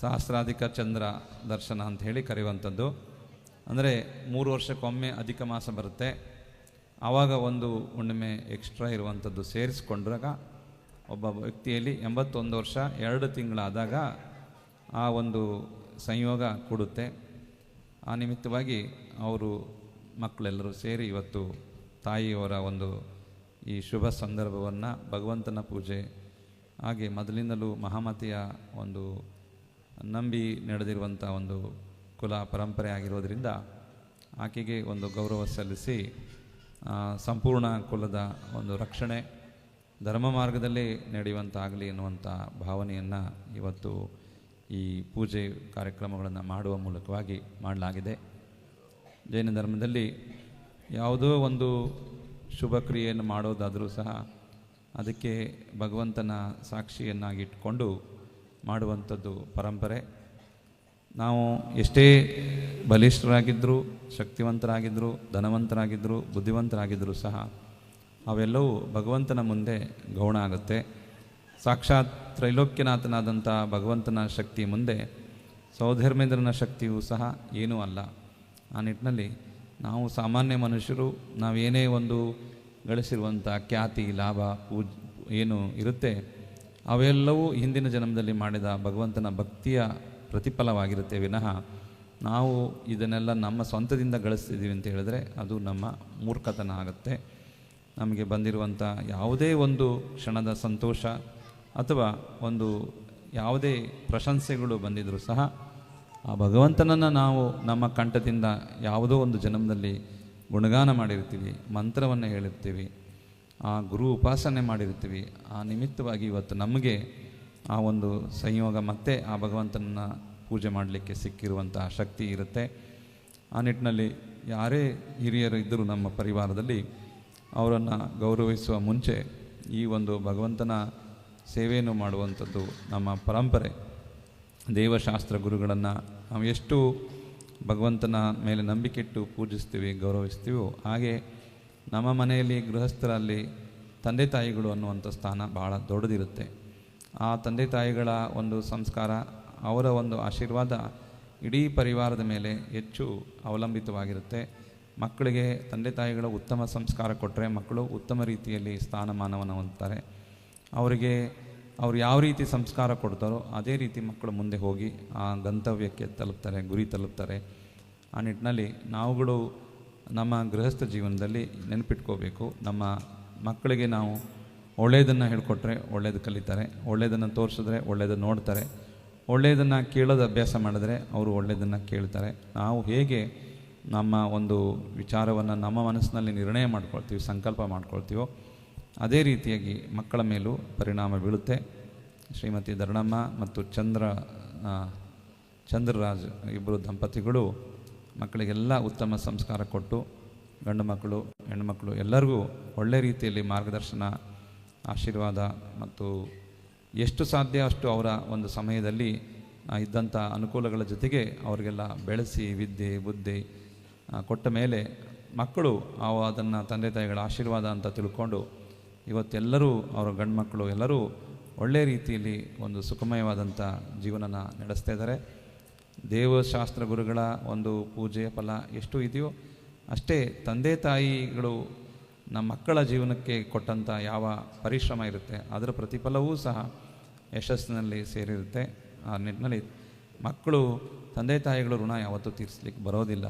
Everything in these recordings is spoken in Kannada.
ಸಹಸ್ರಾಧಿಕ ಚಂದ್ರ ದರ್ಶನ ಅಂತ ಹೇಳಿ ಕರೆಯುವಂಥದ್ದು. ಅಂದರೆ ಮೂರು ವರ್ಷಕ್ಕೊಮ್ಮೆ ಅಧಿಕ ಮಾಸ ಬರುತ್ತೆ. ಆವಾಗ ಒಂದು ಹುಣ್ಣಿಮೆ ಎಕ್ಸ್ಟ್ರಾ ಇರುವಂಥದ್ದು ಸೇರಿಸ್ಕೊಂಡ್ರಾಗ ಒಬ್ಬ ವ್ಯಕ್ತಿಯಲ್ಲಿ ಎಂಬತ್ತೊಂದು ವರ್ಷ ಎರಡು ತಿಂಗಳಾದಾಗ ಆ ಒಂದು ಸಂಯೋಗ ಕೊಡುತ್ತೆ. ಆ ನಿಮಿತ್ತವಾಗಿ ಅವರು ಮಕ್ಕಳೆಲ್ಲರೂ ಸೇರಿ ಇವತ್ತು ತಾಯಿಯವರ ಒಂದು ಈ ಶುಭ ಸಂದರ್ಭವನ್ನು ಭಗವಂತನ ಪೂಜೆ, ಹಾಗೆ ಮೊದಲಿಂದಲೂ ಮಹಾಮತಿಯ ಒಂದು ನಂಬಿ ನಡೆದಿರುವಂಥ ಒಂದು ಕುಲ ಪರಂಪರೆ ಆಗಿರೋದರಿಂದ ಆಕೆಗೆ ಒಂದು ಗೌರವ ಸಲ್ಲಿಸಿ ಸಂಪೂರ್ಣ ಕುಲದ ಒಂದು ರಕ್ಷಣೆ ಧರ್ಮ ಮಾರ್ಗದಲ್ಲಿ ನಡೆಯುವಂತಾಗಲಿ ಎನ್ನುವಂಥ ಭಾವನೆಯನ್ನು ಇವತ್ತು ಈ ಪೂಜೆ ಕಾರ್ಯಕ್ರಮಗಳನ್ನು ಮಾಡುವ ಮೂಲಕವಾಗಿ ಮಾಡಲಾಗಿದೆ. ಜೈನ ಧರ್ಮದಲ್ಲಿ ಯಾವುದೋ ಒಂದು ಶುಭ ಕ್ರಿಯೆಯನ್ನು ಮಾಡೋದಾದರೂ ಸಹ ಅದಕ್ಕೆ ಭಗವಂತನ ಸಾಕ್ಷಿಯನ್ನಾಗಿಟ್ಕೊಂಡು ಮಾಡುವಂಥದ್ದು ಪರಂಪರೆ. ನಾವು ಎಷ್ಟೇ ಬಲಿಷ್ಠರಾಗಿದ್ದರೂ ಶಕ್ತಿವಂತರಾಗಿದ್ದರೂ ಧನವಂತರಾಗಿದ್ದರೂ ಬುದ್ಧಿವಂತರಾಗಿದ್ದರೂ ಸಹ ಅವೆಲ್ಲವೂ ಭಗವಂತನ ಮುಂದೆ ಗೌಣ ಆಗುತ್ತೆ. ಸಾಕ್ಷಾತ್ ತ್ರೈಲೋಕ್ಯನಾಥನಾದಂಥ ಭಗವಂತನ ಶಕ್ತಿ ಮುಂದೆ ಸೌಧರ್ಮೇಂದ್ರನ ಶಕ್ತಿಯೂ ಸಹ ಏನೂ ಅಲ್ಲ. ಆ ನಿಟ್ಟಿನಲ್ಲಿ ನಾವು ಸಾಮಾನ್ಯ ಮನುಷ್ಯರು, ನಾವೇನೇ ಒಂದು ಗಳಿಸಿರುವಂಥ ಖ್ಯಾತಿ, ಲಾಭ, ಪೂಜ್, ಏನು ಇರುತ್ತೆ ಅವೆಲ್ಲವೂ ಹಿಂದಿನ ಜನ್ಮದಲ್ಲಿ ಮಾಡಿದ ಭಗವಂತನ ಭಕ್ತಿಯ ಪ್ರತಿಫಲವಾಗಿರುತ್ತೆ. ವಿನಃ ನಾವು ಇದನ್ನೆಲ್ಲ ನಮ್ಮ ಸ್ವಂತದಿಂದ ಗಳಿಸ್ತಿದ್ದೀವಿ ಅಂತ ಹೇಳಿದ್ರೆ ಅದು ನಮ್ಮ ಮೂರ್ಖತನ ಆಗುತ್ತೆ. ನಮಗೆ ಬಂದಿರುವಂಥ ಯಾವುದೇ ಒಂದು ಕ್ಷಣದ ಸಂತೋಷ ಅಥವಾ ಒಂದು ಯಾವುದೇ ಪ್ರಶಂಸೆಗಳು ಬಂದಿದ್ದರೂ ಸಹ ಆ ಭಗವಂತನನ್ನು ನಾವು ನಮ್ಮ ಕಂಠದಿಂದ ಯಾವುದೋ ಒಂದು ಜನ್ಮದಲ್ಲಿ ಗುಣಗಾನ ಮಾಡಿರ್ತೀವಿ, ಮಂತ್ರವನ್ನು ಹೇಳಿರ್ತೀವಿ ಆ ಗುರು ಉಪಾಸನೆ ಮಾಡಿರ್ತೀವಿ. ಆ ನಿಮಿತ್ತವಾಗಿ ಇವತ್ತು ನಮಗೆ ಆ ಒಂದು ಸಂಯೋಗ ಮತ್ತೆ ಆ ಭಗವಂತನನ್ನು ಪೂಜೆ ಮಾಡಲಿಕ್ಕೆ ಸಿಕ್ಕಿರುವಂಥ ಶಕ್ತಿ ಇರುತ್ತೆ. ಆ ನಿಟ್ಟಿನಲ್ಲಿ ಯಾರೇ ಹಿರಿಯರು ಇದ್ದರೂ ನಮ್ಮ ಪರಿವಾರದಲ್ಲಿ ಅವರನ್ನು ಗೌರವಿಸುವ ಮುಂಚೆ ಈ ಒಂದು ಭಗವಂತನ ಸೇವೆಯನ್ನು ಮಾಡುವಂಥದ್ದು ನಮ್ಮ ಪರಂಪರೆ. ದೇವಶಾಸ್ತ್ರ ಗುರುಗಳನ್ನು ನಾವು ಎಷ್ಟು ಭಗವಂತನ ಮೇಲೆ ನಂಬಿಕೆ ಇಟ್ಟು ಪೂಜಿಸ್ತೀವಿ, ಗೌರವಿಸ್ತೀವೋ ಹಾಗೆ ನಮ್ಮ ಮನೆಯಲ್ಲಿ ಗೃಹಸ್ಥರಲ್ಲಿ ತಂದೆ ತಾಯಿಗಳು ಅನ್ನುವಂಥ ಸ್ಥಾನ ಭಾಳ ದೊಡ್ಡದಿರುತ್ತೆ. ಆ ತಂದೆ ತಾಯಿಗಳ ಒಂದು ಸಂಸ್ಕಾರ, ಅವರ ಒಂದು ಆಶೀರ್ವಾದ ಇಡೀ ಪರಿವಾರದ ಮೇಲೆ ಹೆಚ್ಚು ಅವಲಂಬಿತವಾಗಿರುತ್ತೆ. ಮಕ್ಕಳಿಗೆ ತಂದೆ ತಾಯಿಗಳ ಉತ್ತಮ ಸಂಸ್ಕಾರ ಕೊಟ್ಟರೆ ಮಕ್ಕಳು ಉತ್ತಮ ರೀತಿಯಲ್ಲಿ ಸ್ಥಾನಮಾನವನ್ನು ಹೊಂದ್ತಾರೆ. ಅವರಿಗೆ ಅವ್ರು ಯಾವ ರೀತಿ ಸಂಸ್ಕಾರ ಕೊಡ್ತಾರೋ ಅದೇ ರೀತಿ ಮಕ್ಕಳು ಮುಂದೆ ಹೋಗಿ ಆ ಗಂತವ್ಯಕ್ಕೆ ತಲುಪ್ತಾರೆ, ಗುರಿ ತಲುಪ್ತಾರೆ. ಆ ನಿಟ್ಟಿನಲ್ಲಿ ನಾವುಗಳು ನಮ್ಮ ಗೃಹಸ್ಥ ಜೀವನದಲ್ಲಿ ನೆನಪಿಟ್ಕೋಬೇಕು. ನಮ್ಮ ಮಕ್ಕಳಿಗೆ ನಾವು ಒಳ್ಳೆಯದನ್ನು ಹೇಳ್ಕೊಟ್ರೆ ಒಳ್ಳೇದು ಕಲಿತಾರೆ. ಒಳ್ಳೆಯದನ್ನು ತೋರಿಸಿದ್ರೆ ಒಳ್ಳೆಯದನ್ನು ನೋಡ್ತಾರೆ. ಒಳ್ಳೆಯದನ್ನು ಕೇಳೋದು ಅಭ್ಯಾಸ ಮಾಡಿದ್ರೆ ಅವರು ಒಳ್ಳೆಯದನ್ನು ಕೇಳ್ತಾರೆ. ನಾವು ಹೇಗೆ ನಮ್ಮ ಒಂದು ವಿಚಾರವನ್ನು ನಮ್ಮ ಮನಸ್ಸಿನಲ್ಲಿ ನಿರ್ಣಯ ಮಾಡ್ಕೊಳ್ತೀವಿ, ಸಂಕಲ್ಪ ಮಾಡ್ಕೊಳ್ತೀವೋ, ಅದೇ ರೀತಿಯಾಗಿ ಮಕ್ಕಳ ಮೇಲೂ ಪರಿಣಾಮ ಬೀಳುತ್ತೆ. ಶ್ರೀಮತಿ ಧರಣಮ್ಮ ಮತ್ತು ಚಂದ್ರ ಚಂದ್ರರಾಜ್ ಇಬ್ಬರು ದಂಪತಿಗಳು ಮಕ್ಕಳಿಗೆಲ್ಲ ಉತ್ತಮ ಸಂಸ್ಕಾರ ಕೊಟ್ಟು ಗಂಡು ಮಕ್ಕಳು ಹೆಣ್ಣುಮಕ್ಕಳು ಎಲ್ಲರಿಗೂ ಒಳ್ಳೆ ರೀತಿಯಲ್ಲಿ ಮಾರ್ಗದರ್ಶನ, ಆಶೀರ್ವಾದ ಮತ್ತು ಎಷ್ಟು ಸಾಧ್ಯ ಅಷ್ಟು ಅವರ ಒಂದು ಸಮಯದಲ್ಲಿ ಇದ್ದಂಥ ಅನುಕೂಲಗಳ ಜೊತೆಗೆ ಅವರಿಗೆಲ್ಲ ಬೆಳೆಸಿ, ವಿದ್ಯೆ, ಬುದ್ಧಿ ಕೊಟ್ಟ ಮೇಲೆ ಮಕ್ಕಳು ಅವು ಅದನ್ನು ತಂದೆ ತಾಯಿಗಳ ಆಶೀರ್ವಾದ ಅಂತ ತಿಳ್ಕೊಂಡು ಇವತ್ತೆಲ್ಲರೂ ಅವರ ಗಂಡು ಮಕ್ಕಳು ಎಲ್ಲರೂ ಒಳ್ಳೆಯ ರೀತಿಯಲ್ಲಿ ಒಂದು ಸುಖಮಯವಾದಂಥ ಜೀವನನ ನಡೆಸ್ತಾ ಇದ್ದಾರೆ. ದೇವಶಾಸ್ತ್ರ ಗುರುಗಳ ಒಂದು ಪೂಜೆಯ ಫಲ ಎಷ್ಟು ಇದೆಯೋ ಅಷ್ಟೇ ತಂದೆ ತಾಯಿಗಳು ನಮ್ಮ ಮಕ್ಕಳ ಜೀವನಕ್ಕೆ ಕೊಟ್ಟಂಥ ಯಾವ ಪರಿಶ್ರಮ ಇರುತ್ತೆ, ಅದರ ಪ್ರತಿಫಲವೂ ಸಹ ಯಶಸ್ಸಿನಲ್ಲಿ ಸೇರಿರುತ್ತೆ. ಆ ನಿಟ್ಟಿನಲ್ಲಿ ಮಕ್ಕಳು, ತಂದೆ ತಾಯಿಗಳ ಋಣ ಯಾವತ್ತೂ ತೀರಿಸ್ಲಿಕ್ಕೆ ಬರೋದಿಲ್ಲ.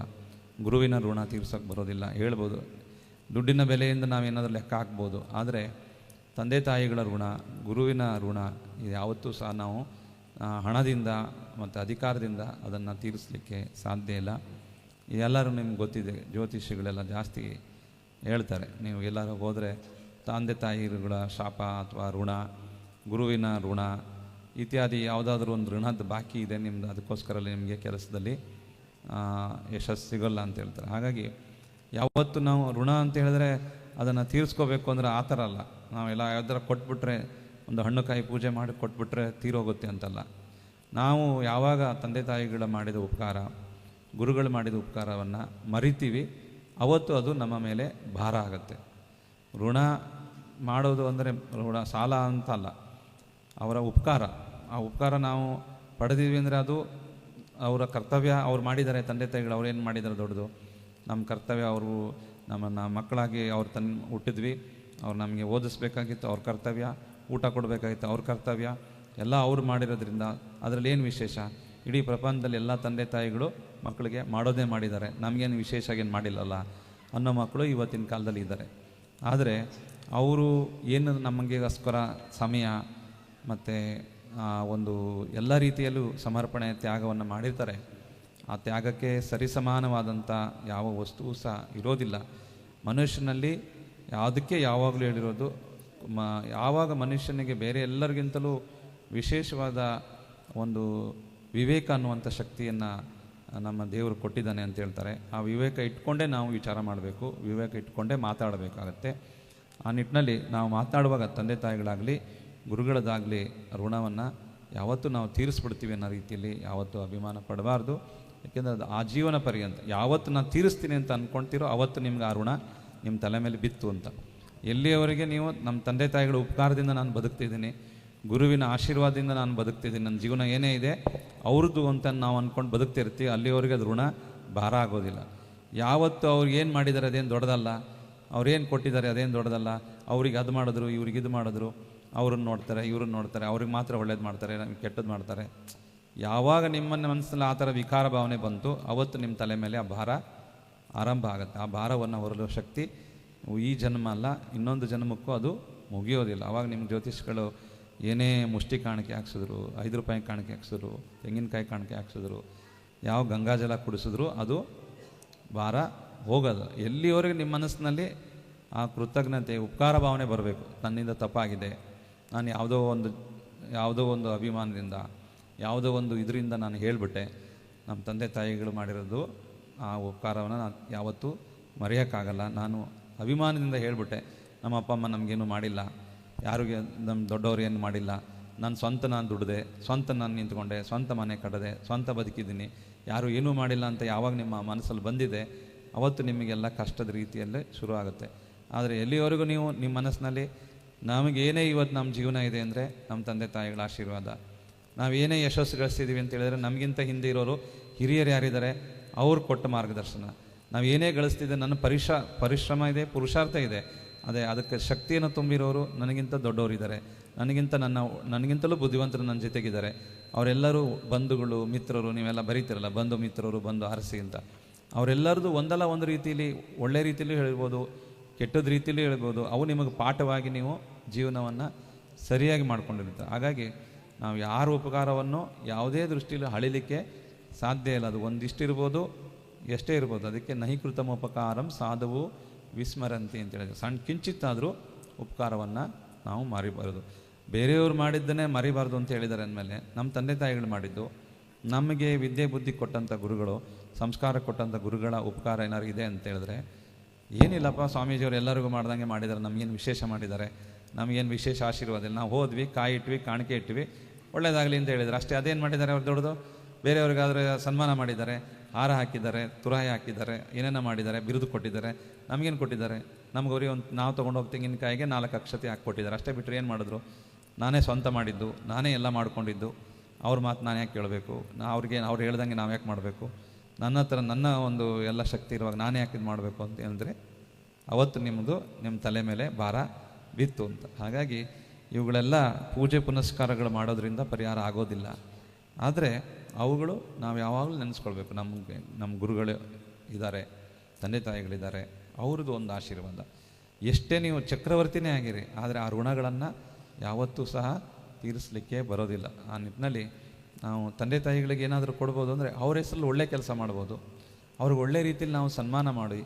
ಗುರುವಿನ ಋಣ ತೀರ್ಸೋಕ್ಕೆ ಬರೋದಿಲ್ಲ. ಹೇಳ್ಬೋದು, ದುಡ್ಡಿನ ಬೆಲೆಯಿಂದ ನಾವೇನಾದರೂ ಲೆಕ್ಕ ಹಾಕ್ಬೋದು, ಆದರೆ ತಂದೆ ತಾಯಿಗಳ ಋಣ, ಗುರುವಿನ ಋಣ, ಇದು ಯಾವತ್ತೂ ಸಹ ನಾವು ಹಣದಿಂದ ಮತ್ತು ಅಧಿಕಾರದಿಂದ ಅದನ್ನು ತೀರಿಸಲಿಕ್ಕೆ ಸಾಧ್ಯ ಇಲ್ಲ. ಎಲ್ಲರೂ ನಿಮ್ಗೆ ಗೊತ್ತಿದೆ, ಜ್ಯೋತಿಷಿಗಳೆಲ್ಲ ಜಾಸ್ತಿ ಹೇಳ್ತಾರೆ, ನೀವು ಎಲ್ಲರೂ ಹೋದರೆ ತಂದೆ ತಾಯಿಗಳ ಶಾಪ ಅಥವಾ ಋಣ, ಗುರುವಿನ ಋಣ, ಇತ್ಯಾದಿ ಯಾವುದಾದ್ರೂ ಒಂದು ಋಣದ ಬಾಕಿ ಇದೆ ನಿಮ್ದು, ಅದಕ್ಕೋಸ್ಕರ ನಿಮಗೆ ಕೆಲಸದಲ್ಲಿ ಯಶಸ್ಸು ಸಿಗೋಲ್ಲ ಅಂತ ಹೇಳ್ತಾರೆ. ಹಾಗಾಗಿ ಯಾವತ್ತು ನಾವು ಋಣ ಅಂತ ಹೇಳಿದ್ರೆ ಅದನ್ನು ತೀರಿಸ್ಕೋಬೇಕು ಅಂದರೆ ಆ ಥರ ಅಲ್ಲ. ನಾವೆಲ್ಲ ಯಾವ್ದಾರ ಕೊಟ್ಬಿಟ್ರೆ ಒಂದು ಹಣ್ಣುಕಾಯಿ ಪೂಜೆ ಮಾಡಿ ಕೊಟ್ಬಿಟ್ರೆ ತೀರೋಗುತ್ತೆ ಅಂತಲ್ಲ. ನಾವು ಯಾವಾಗ ತಂದೆ ತಾಯಿಗಳ ಮಾಡಿದ ಉಪಕಾರ, ಗುರುಗಳು ಮಾಡಿದ ಉಪಕಾರವನ್ನು ಮರಿತೀವಿ, ಅವತ್ತು ಅದು ನಮ್ಮ ಮೇಲೆ ಭಾರ ಆಗುತ್ತೆ. ಋಣ ಮಾಡೋದು ಅಂದರೆ ಋಣ, ಸಾಲ ಅಂತ ಅಲ್ಲ ಅವರ ಉಪಕಾರ. ಆ ಉಪಕಾರ ನಾವು ಪಡೆದಿದ್ವಿ ಅಂದರೆ ಅದು ಅವರ ಕರ್ತವ್ಯ. ಅವ್ರು ಮಾಡಿದ್ದಾರೆ, ತಂದೆ ತಾಯಿಗಳು ಅವ್ರು ಏನು ಮಾಡಿದ್ದಾರೆ ದೊಡ್ಡದು? ನಮ್ಮ ಕರ್ತವ್ಯ ಅವರು ನಮ್ಮನ್ನು ಮಕ್ಕಳಾಗಿ ಅವ್ರು ತನ್ನ ಹುಟ್ಟಿದ್ವಿ. ಅವ್ರು ನಮಗೆ ಓದಿಸ್ಬೇಕಾಗಿತ್ತು, ಅವ್ರ ಕರ್ತವ್ಯ. ಊಟ ಕೊಡಬೇಕಾಗಿತ್ತು, ಅವ್ರ ಕರ್ತವ್ಯ. ಎಲ್ಲ ಅವ್ರು ಮಾಡಿರೋದ್ರಿಂದ ಅದರಲ್ಲಿ ಏನು ವಿಶೇಷ? ಇಡೀ ಪ್ರಪಂಚದಲ್ಲಿ ಎಲ್ಲ ತಂದೆ ತಾಯಿಗಳು ಮಕ್ಕಳಿಗೆ ಮಾಡೋದೇ ಮಾಡಿದ್ದಾರೆ. ನಮಗೇನು ವಿಶೇಷ ಏನು ಮಾಡಿಲ್ಲಲ್ಲ? ಅನ್ನೋ ಮಕ್ಕಳು ಇವತ್ತಿನ ಕಾಲದಲ್ಲಿ ಇದ್ದಾರೆ. ಆದರೆ ಅವರು ಏನು ನಮಗೆಗೋಸ್ಕರ ಸಮಯ ಮತ್ತು ಒಂದು ಎಲ್ಲ ರೀತಿಯಲ್ಲೂ ಸಮರ್ಪಣೆ ತ್ಯಾಗವನ್ನು ಮಾಡಿರ್ತಾರೆ. ಆ ತ್ಯಾಗಕ್ಕೆ ಸರಿಸಮಾನವಾದಂಥ ಯಾವ ವಸ್ತುವು ಸಹ ಇರೋದಿಲ್ಲ. ಮನುಷ್ಯನಲ್ಲಿ ಯಾವುದಕ್ಕೆ ಯಾವಾಗಲೂ ಹೇಳಿರೋದು ಮ, ಯಾವಾಗ ಮನುಷ್ಯನಿಗೆ ಬೇರೆ ಎಲ್ಲರಿಗಿಂತಲೂ ವಿಶೇಷವಾದ ಒಂದು ವಿವೇಕ ಅನ್ನುವಂಥ ಶಕ್ತಿಯನ್ನು ನಮ್ಮ ದೇವರು ಕೊಟ್ಟಿದ್ದಾನೆ ಅಂತ ಹೇಳ್ತಾರೆ. ಆ ವಿವೇಕ ಇಟ್ಕೊಂಡೇ ನಾವು ವಿಚಾರ ಮಾಡಬೇಕು, ವಿವೇಕ ಇಟ್ಕೊಂಡೇ ಮಾತಾಡಬೇಕಾಗತ್ತೆ. ಆ ನಿಟ್ಟಿನಲ್ಲಿ ನಾವು ಮಾತನಾಡುವಾಗ ತಂದೆ ತಾಯಿಗಳಾಗಲಿ, ಗುರುಗಳದ್ದಾಗಲಿ ಋಣವನ್ನು ಯಾವತ್ತೂ ನಾವು ತೀರಿಸ್ಬಿಡ್ತೀವಿ ಅನ್ನೋ ರೀತಿಯಲ್ಲಿ ಯಾವತ್ತೂ ಅಭಿಮಾನ ಪಡಬಾರ್ದು. ಯಾಕೆಂದರೆ ಅದು ಆ ಜೀವನ ಪರ್ಯಂತ, ಯಾವತ್ತು ನಾನು ತೀರಿಸ್ತೀನಿ ಅಂತ ಅಂದ್ಕೊಳ್ತೀರೋ ಅವತ್ತು ನಿಮ್ಗೆ ಆ ಋಣ ನಿಮ್ಮ ತಲೆ ಮೇಲೆ ಬಿತ್ತು ಅಂತ. ಎಲ್ಲಿಯವರೆಗೆ ನೀವು ನಮ್ಮ ತಂದೆ ತಾಯಿಗಳ ಉಪಕಾರದಿಂದ ನಾನು ಬದುಕ್ತಿದ್ದೀನಿ, ಗುರುವಿನ ಆಶೀರ್ವಾದದಿಂದ ನಾನು ಬದುಕ್ತಿದ್ದೀನಿ, ನನ್ನ ಜೀವನ ಏನೇ ಇದೆ, ಅವ್ರದ್ದು ಅಂತ ನಾವು ಅಂದ್ಕೊಂಡು ಬದುಕ್ತಿರ್ತೀವಿ ಅಲ್ಲಿಯವರೆಗೆ ಅದು ಋಣ ಭಾರ ಆಗೋದಿಲ್ಲ. ಯಾವತ್ತು ಅವ್ರು ಏನು ಮಾಡಿದ್ದಾರೆ ಅದೇನು ದೊಡ್ಡದಲ್ಲ ಅವ್ರೇನು ಕೊಟ್ಟಿದ್ದಾರೆ ಅದೇನು ದೊಡ್ಡದಲ್ಲ, ಅವ್ರಿಗೆ ಅದು ಮಾಡಿದ್ರು, ಇವ್ರಿಗೆ ಇದು ಮಾಡಿದ್ರು, ಅವ್ರನ್ನ ನೋಡ್ತಾರೆ, ಇವ್ರನ್ನ ನೋಡ್ತಾರೆ, ಅವ್ರಿಗೆ ಮಾತ್ರ ಒಳ್ಳೇದು ಮಾಡ್ತಾರೆ, ನಮ್ಗೆ ಕೆಟ್ಟದ್ದು ಮಾಡ್ತಾರೆ. ಯಾವಾಗ ನಿಮ್ಮನ್ನ ಮನಸ್ಸಲ್ಲಿ ಆ ಥರ ವಿಕಾರ ಭಾವನೆ ಬಂತು, ಅವತ್ತು ನಿಮ್ಮ ತಲೆ ಮೇಲೆ ಆ ಭಾರ ಆರಂಭ ಆಗುತ್ತೆ, ಆ ಭಾರವನ್ನು ಹೊರಲು ಶಕ್ತಿ ಈ ಜನ್ಮ ಅಲ್ಲ, ಇನ್ನೊಂದು ಜನ್ಮಕ್ಕೂ ಅದು ಮುಗಿಯೋದಿಲ್ಲ. ಅವಾಗ ನಿಮ್ಮ ಜ್ಯೋತಿಷ್ಗಳು ಏನೇ ಮುಷ್ಟಿ ಕಾಣಿಕೆ ಹಾಕ್ಸಿದ್ರು, ಐದು ರೂಪಾಯಿ ಕಾಣಿಕೆ ಹಾಕ್ಸಿದ್ರು, ತೆಂಗಿನಕಾಯಿ ಕಾಣಿಕೆ ಹಾಕ್ಸಿದ್ರು, ಯಾವ ಗಂಗಾಜಲ ಕುಡಿಸಿದ್ರು, ಅದು ಭಾರ ಹೋಗೋದು. ಎಲ್ಲಿವರೆಗೆ ನಿಮ್ಮ ಮನಸ್ಸಿನಲ್ಲಿ ಆ ಕೃತಜ್ಞತೆ, ಉಪಕಾರ ಭಾವನೆ ಬರಬೇಕು. ನನ್ನಿಂದ ತಪ್ಪಾಗಿದೆ. ನಾನು ಯಾವುದೋ ಒಂದು ಯಾವುದೋ ಒಂದು ಅಭಿಮಾನದಿಂದ, ಯಾವುದೋ ಒಂದು ಇದರಿಂದ ನಾನು ಹೇಳಿಬಿಟ್ಟೆ. ನಮ್ಮ ತಂದೆ ತಾಯಿಗಳು ಮಾಡಿರೋದು ಆ ಉಪಕಾರವನ್ನು ನಾನು ಯಾವತ್ತೂ ಮರೆಯೋಕ್ಕಾಗಲ್ಲ. ನಾನು ಅಭಿಮಾನದಿಂದ ಹೇಳಿಬಿಟ್ಟೆ, ನಮ್ಮ ಅಪ್ಪ ಅಮ್ಮ ನಮಗೇನು ಮಾಡಿಲ್ಲ, ಯಾರಿಗೆ ನಮ್ಮ ದೊಡ್ಡವ್ರು ಏನು ಮಾಡಿಲ್ಲ, ನಾನು ಸ್ವಂತ ನಾನು ದುಡ್ದೆ, ಸ್ವಂತ ನಾನು ನಿಂತ್ಕೊಂಡೆ, ಸ್ವಂತ ಮನೆ ಕಟ್ಟದೆ, ಸ್ವಂತ ಬದುಕಿದ್ದೀನಿ, ಯಾರು ಏನೂ ಮಾಡಿಲ್ಲ ಅಂತ ಯಾವಾಗ ನಿಮ್ಮ ಮನಸ್ಸಲ್ಲಿ ಬಂದಿದೆ, ಅವತ್ತು ನಿಮಗೆಲ್ಲ ಕಷ್ಟದ ರೀತಿಯಲ್ಲೇ ಶುರು ಆಗುತ್ತೆ. ಆದರೆ ಎಲ್ಲಿವರೆಗೂ ನೀವು ನಿಮ್ಮ ಮನಸ್ಸಿನಲ್ಲಿ, ನಮಗೇನೇ ಇವತ್ತು ನಮ್ಮ ಜೀವನ ಇದೆ ಅಂದರೆ ನಮ್ಮ ತಂದೆ ತಾಯಿಗಳ ಆಶೀರ್ವಾದ. ನಾವು ಏನೇ ಯಶಸ್ಸು ಗಳಿಸ್ತಿದ್ದೀವಿ ಅಂತ ಹೇಳಿದ್ರೆ ನಮಗಿಂತ ಹಿಂದೆ ಇರೋರು ಹಿರಿಯರು ಯಾರಿದ್ದಾರೆ, ಅವ್ರು ಕೊಟ್ಟ ಮಾರ್ಗದರ್ಶನ. ನಾವು ಏನೇ ಗಳಿಸ್ತಿದ್ದೆ ನನ್ನ ಪರಿಶ, ಪರಿಶ್ರಮ ಇದೆ, ಪುರುಷಾರ್ಥ ಇದೆ. ಅದೇ ಅದಕ್ಕೆ ಶಕ್ತಿಯನ್ನು ತುಂಬಿರೋರು ನನಗಿಂತ ದೊಡ್ಡವರಿದ್ದಾರೆ ನನಗಿಂತ ನನ್ನ, ನನಗಿಂತಲೂ ಬುದ್ಧಿವಂತರು ನನ್ನ ಜೊತೆಗಿದ್ದಾರೆ. ಅವರೆಲ್ಲರೂ ಬಂಧುಗಳು, ಮಿತ್ರರು, ನೀವೆಲ್ಲ ಬರೀತಿರಲ್ಲ, ಬಂಧು ಮಿತ್ರರು, ಬಂಧು ಹರಸಿ ಅಂತ. ಅವರೆಲ್ಲರದು ಒಂದಲ್ಲ ಒಂದು ರೀತಿಯಲ್ಲಿ ಒಳ್ಳೆ ರೀತಿಯಲ್ಲೂ ಹೇಳ್ಬೋದು, ಕೆಟ್ಟದ ರೀತಿಯಲ್ಲೂ ಹೇಳ್ಬೋದು. ಅವು ನಿಮಗೆ ಪಾಠವಾಗಿ ನೀವು ಜೀವನವನ್ನು ಸರಿಯಾಗಿ ಮಾಡ್ಕೊಂಡಿರುತ್ತೆ. ಹಾಗಾಗಿ ನಾವು ಯಾರ ಉಪಕಾರವನ್ನು ಯಾವುದೇ ದೃಷ್ಟಿಯಲ್ಲಿ ಅಳಿಲಿಕ್ಕೆ ಸಾಧ್ಯ ಇಲ್ಲ. ಅದು ಒಂದಿಷ್ಟು ಇರ್ಬೋದು ಎಷ್ಟೇ ಇರ್ಬೋದು, ಅದಕ್ಕೆ ನಹಿಕೃತಮ ಉಪಕಾರಂ ಸಾಧುವು ವಿಸ್ಮರಂತಿ ಅಂತ ಹೇಳಿದ್ರು. ಸಣ್ಣ ಕಿಂಚಿತ್ತಾದರೂ ಉಪಕಾರವನ್ನು ನಾವು ಮರಿಬಾರದು. ಬೇರೆಯವ್ರು ಮಾಡಿದ್ದನ್ನೇ ಮರಿಬಾರ್ದು ಅಂತ ಹೇಳಿದ್ದಾರೆ ಅಂದಮೇಲೆ ನಮ್ಮ ತಂದೆ ತಾಯಿಗಳು ಮಾಡಿದ್ದು, ನಮಗೆ ವಿದ್ಯೆ ಬುದ್ಧಿ ಕೊಟ್ಟಂಥ ಗುರುಗಳು, ಸಂಸ್ಕಾರ ಕೊಟ್ಟಂಥ ಗುರುಗಳ ಉಪಕಾರ ಏನಾದ್ರು ಇದೆ ಅಂತ ಹೇಳಿದ್ರೆ, ಏನಿಲ್ಲಪ್ಪ ಸ್ವಾಮೀಜಿಯವರು ಎಲ್ಲರಿಗೂ ಮಾಡ್ದಂಗೆ ಮಾಡಿದ್ದಾರೆ ನಮಗೇನು ವಿಶೇಷ ಮಾಡಿದ್ದಾರೆ, ನಮಗೇನು ವಿಶೇಷ ಆಶೀರ್ವಾದ ಇಲ್ಲ, ನಾವು ಹೋದ್ವಿ, ಕಾಯಿ ಇಟ್ವಿ, ಕಾಣಿಕೆ ಇಟ್ವಿ ಒಳ್ಳೆಯದಾಗಲಿ ಅಂತ ಹೇಳಿದ್ರು. ಅಷ್ಟೇ ಅದೇನು ಮಾಡಿದ್ದಾರೆ ಅವ್ರು ದೊಡ್ಡದು? ಬೇರೆಯವ್ರಿಗಾದರೆ ಸನ್ಮಾನ ಮಾಡಿದ್ದಾರೆ. ಹಾರ ಹಾಕಿದ್ದಾರೆ, ತುರಾಯಿ ಹಾಕಿದ್ದಾರೆ, ಏನೇನೋ ಮಾಡಿದ್ದಾರೆ, ಬಿರುದು ಕೊಟ್ಟಿದ್ದಾರೆ, ನಮಗೇನು ಕೊಟ್ಟಿದ್ದಾರೆ? ನಮ್ಗೆ ಅವ್ರಿಗೆ ಒಂದು, ನಾವು ತೊಗೊಂಡೋಗಿ ತೆಂಗಿನಕಾಯಿಗೆ ನಾಲ್ಕು ಅಕ್ಷತೆ ಹಾಕ್ಕೊಟ್ಟಿದ್ದಾರೆ. ಅಷ್ಟೇ ಬಿಟ್ಟರೆ ಏನು ಮಾಡಿದ್ರು? ನಾನೇ ಸ್ವಂತ ಮಾಡಿದ್ದು, ನಾನೇ ಎಲ್ಲ ಮಾಡಿಕೊಂಡಿದ್ದು. ಅವ್ರ ಮಾತು ನಾನು ಯಾಕೆ ಕೇಳಬೇಕು ನಾ ಅವ್ರಿಗೆ, ಅವ್ರು ಹೇಳ್ದಂಗೆ ನಾವು ಯಾಕೆ ಮಾಡಬೇಕು? ನನ್ನ ಹತ್ರ, ನನ್ನ ಒಂದು ಎಲ್ಲ ಶಕ್ತಿ ಇರುವಾಗ ನಾನೇ ಯಾಕೆ ಇದು ಮಾಡಬೇಕು ಅಂತ ಹೇಳಿದ್ರೆ, ಅವತ್ತು ನಿಮ್ಮದು ನಿಮ್ಮ ತಲೆ ಮೇಲೆ ಭಾರ ಬಿತ್ತು ಅಂತ. ಹಾಗಾಗಿ ಇವುಗಳೆಲ್ಲ ಪೂಜೆ ಪುನಸ್ಕಾರಗಳು ಮಾಡೋದ್ರಿಂದ ಪರಿಹಾರ ಆಗೋದಿಲ್ಲ. ಆದರೆ ಅವುಗಳು ನಾವು ಯಾವಾಗಲೂ ನೆನೆಸ್ಕೊಳ್ಬೇಕು. ನಮಗೆ, ನಮ್ಮ ಗುರುಗಳು ಇದ್ದಾರೆ, ತಂದೆ ತಾಯಿಗಳಿದ್ದಾರೆ, ಅವ್ರದ್ದು ಒಂದು ಆಶೀರ್ವಾದ. ಎಷ್ಟೇ ನೀವು ಚಕ್ರವರ್ತಿನೇ ಆಗಿರಿ, ಆದರೆ ಆ ಋಣಗಳನ್ನು ಯಾವತ್ತೂ ಸಹ ತೀರಿಸಲಿಕ್ಕೆ ಬರೋದಿಲ್ಲ. ಆ ನಿಟ್ಟಿನಲ್ಲಿ ನಾವು ತಂದೆ ತಾಯಿಗಳಿಗೆ ಏನಾದರೂ ಕೊಡ್ಬೋದು ಅಂದರೆ ಅವ್ರ ಹೆಸರಲ್ಲಿ ಒಳ್ಳೆ ಕೆಲಸ ಮಾಡ್ಬೋದು. ಅವ್ರಿಗೆ ಒಳ್ಳೆ ರೀತಿಯಲ್ಲಿ ನಾವು ಸನ್ಮಾನ ಮಾಡಿ,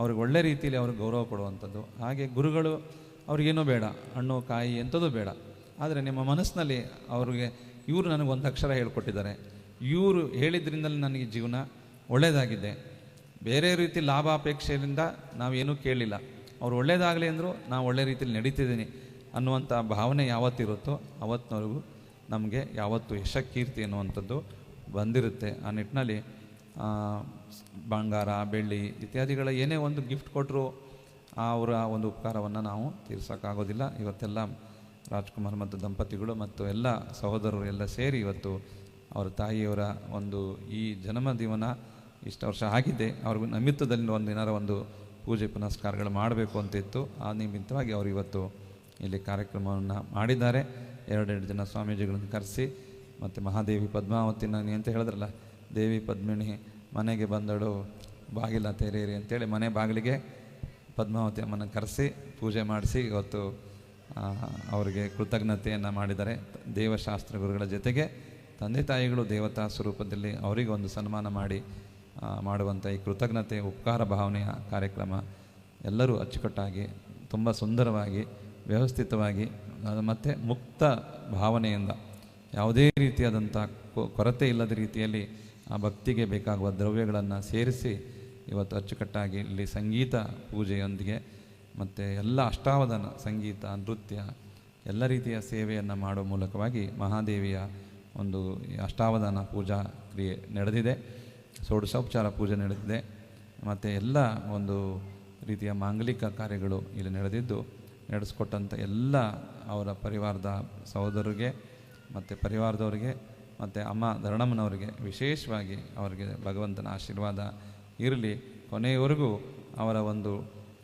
ಅವ್ರಿಗೆ ಒಳ್ಳೆ ರೀತಿಯಲ್ಲಿ ಅವ್ರಿಗೆ ಗೌರವ ಕೊಡುವಂಥದ್ದು. ಹಾಗೆ ಗುರುಗಳು ಅವ್ರಿಗೇನೂ ಬೇಡ, ಹಣ್ಣು, ಕಾಯಿ ಎಂಥದ್ದು ಬೇಡ. ಆದರೆ ನಿಮ್ಮ ಮನಸ್ಸಿನಲ್ಲಿ ಅವ್ರಿಗೆ ಇವರು ನನಗೆ ಒಂದು ಅಕ್ಷರ ಹೇಳ್ಕೊಟ್ಟಿದ್ದಾರೆ. ಇವರು ಹೇಳಿದ್ರಿಂದಲೇ ನನಗೆ ಜೀವನ ಒಳ್ಳೆಯದಾಗಿದೆ. ಬೇರೆ ರೀತಿ ಲಾಭಾಪೇಕ್ಷೆಯಿಂದ ನಾವೇನೂ ಕೇಳಿಲ್ಲ. ಅವ್ರು ಒಳ್ಳೇದಾಗಲಿ ಅಂದರೂ ನಾವು ಒಳ್ಳೆ ರೀತಿಯಲ್ಲಿ ನಡೀತಿದ್ದೀನಿ ಅನ್ನುವಂಥ ಭಾವನೆ ಯಾವತ್ತಿರುತ್ತೋ ಅವತ್ತಿನವರೆಗೂ ನಮಗೆ ಯಾವತ್ತು ಯಶಕೀರ್ತಿ ಅನ್ನುವಂಥದ್ದು ಬಂದಿರುತ್ತೆ. ಆ ನಿಟ್ಟಿನಲ್ಲಿ ಬಂಗಾರ, ಬೆಳ್ಳಿ ಇತ್ಯಾದಿಗಳ ಏನೇ ಒಂದು ಗಿಫ್ಟ್ ಕೊಟ್ಟರು ಅವರ ಒಂದು ಉಪಕಾರವನ್ನು ನಾವು ತೀರ್ಸೋಕ್ಕಾಗೋದಿಲ್ಲ. ಇವತ್ತೆಲ್ಲ ರಾಜ್ಕುಮಾರ್ ಮತ್ತು ದಂಪತಿಗಳು ಮತ್ತು ಎಲ್ಲ ಸಹೋದರರು ಎಲ್ಲ ಸೇರಿ ಇವತ್ತು ಅವರ ತಾಯಿಯವರ ಒಂದು ಈ ಜನ್ಮ ಜೀವನ ಇಷ್ಟು ವರ್ಷ ಆಗಿದೆ. ಅವ್ರಿಗೂ ನಿಮಿತ್ತದಲ್ಲಿ ಒಂದು ಏನಾರ ಒಂದು ಪೂಜೆ ಪುನಸ್ಕಾರಗಳು ಮಾಡಬೇಕು ಅಂತ ಇತ್ತು. ಆ ನಿಮಿತ್ತವಾಗಿ ಅವರು ಇವತ್ತು ಇಲ್ಲಿ ಕಾರ್ಯಕ್ರಮವನ್ನು ಮಾಡಿದ್ದಾರೆ. ಎರಡೆರಡು ಜನ ಸ್ವಾಮೀಜಿಗಳನ್ನು ಕರೆಸಿ, ಮತ್ತು ಮಹಾದೇವಿ ಪದ್ಮಾವತಿ ನಾನು ಅಂತ ಹೇಳಿದ್ರಲ್ಲ, ದೇವಿ ಪದ್ಮಿಣಿ ಮನೆಗೆ ಬಂದಳು, ಬಾಗಿಲ ತೆರೆಯಿರಿ ಅಂತೇಳಿ ಮನೆ ಬಾಗಿಲಿಗೆ ಪದ್ಮಾವತಿ ಅಮ್ಮನ ಕರೆಸಿ ಪೂಜೆ ಮಾಡಿಸಿ ಇವತ್ತು ಅವರಿಗೆ ಕೃತಜ್ಞತೆಯನ್ನು ಮಾಡಿದ್ದಾರೆ ದೇವಶಾಸ್ತ್ರ ಗುರುಗಳ ಜೊತೆಗೆ. ತಂದೆ ತಾಯಿಗಳು ದೇವತಾ ಸ್ವರೂಪದಲ್ಲಿ ಅವರಿಗೆ ಒಂದು ಸನ್ಮಾನ ಮಾಡಿ ಮಾಡುವಂಥ ಈ ಕೃತಜ್ಞತೆ, ಉಪಕಾರ ಭಾವನೆಯ ಕಾರ್ಯಕ್ರಮ ಎಲ್ಲರೂ ಅಚ್ಚುಕಟ್ಟಾಗಿ, ತುಂಬ ಸುಂದರವಾಗಿ, ವ್ಯವಸ್ಥಿತವಾಗಿ ಮತ್ತು ಮುಕ್ತ ಭಾವನೆಯಿಂದ, ಯಾವುದೇ ರೀತಿಯಾದಂಥ ಕೊರತೆ ಇಲ್ಲದ ರೀತಿಯಲ್ಲಿ ಆ ಭಕ್ತಿಗೆ ಬೇಕಾಗುವ ದ್ರವ್ಯಗಳನ್ನು ಸೇರಿಸಿ ಇವತ್ತು ಅಚ್ಚುಕಟ್ಟಾಗಿ ಇಲ್ಲಿ ಸಂಗೀತ ಪೂಜೆಯೊಂದಿಗೆ ಮತ್ತು ಎಲ್ಲ ಅಷ್ಟಾವಧಾನ ಸಂಗೀತ, ನೃತ್ಯ, ಎಲ್ಲ ರೀತಿಯ ಸೇವೆಯನ್ನು ಮಾಡುವ ಮೂಲಕವಾಗಿ ಮಹಾದೇವಿಯ ಒಂದು ಅಷ್ಟಾವಧಾನ ಪೂಜಾ ಕ್ರಿಯೆ ನಡೆದಿದೆ. ಷೋಡಶೋಪಚಾರ ಪೂಜೆ ನಡೆದಿದೆ. ಮತ್ತು ಎಲ್ಲ ಒಂದು ರೀತಿಯ ಮಾಂಗಲಿಕ ಕಾರ್ಯಗಳು ಇಲ್ಲಿ ನಡೆದಿದ್ದು ನಡೆಸ್ಕೊಟ್ಟಂಥ ಎಲ್ಲ ಅವರ ಪರಿವಾರದ ಸಹೋದರರಿಗೆ, ಮತ್ತು ಪರಿವಾರದವರಿಗೆ, ಮತ್ತು ಅಮ್ಮ ಧರಣಮ್ಮನವರಿಗೆ ವಿಶೇಷವಾಗಿ ಅವರಿಗೆ ಭಗವಂತನ ಆಶೀರ್ವಾದ ಇರಲಿ. ಕೊನೆಯವರೆಗೂ ಅವರ ಒಂದು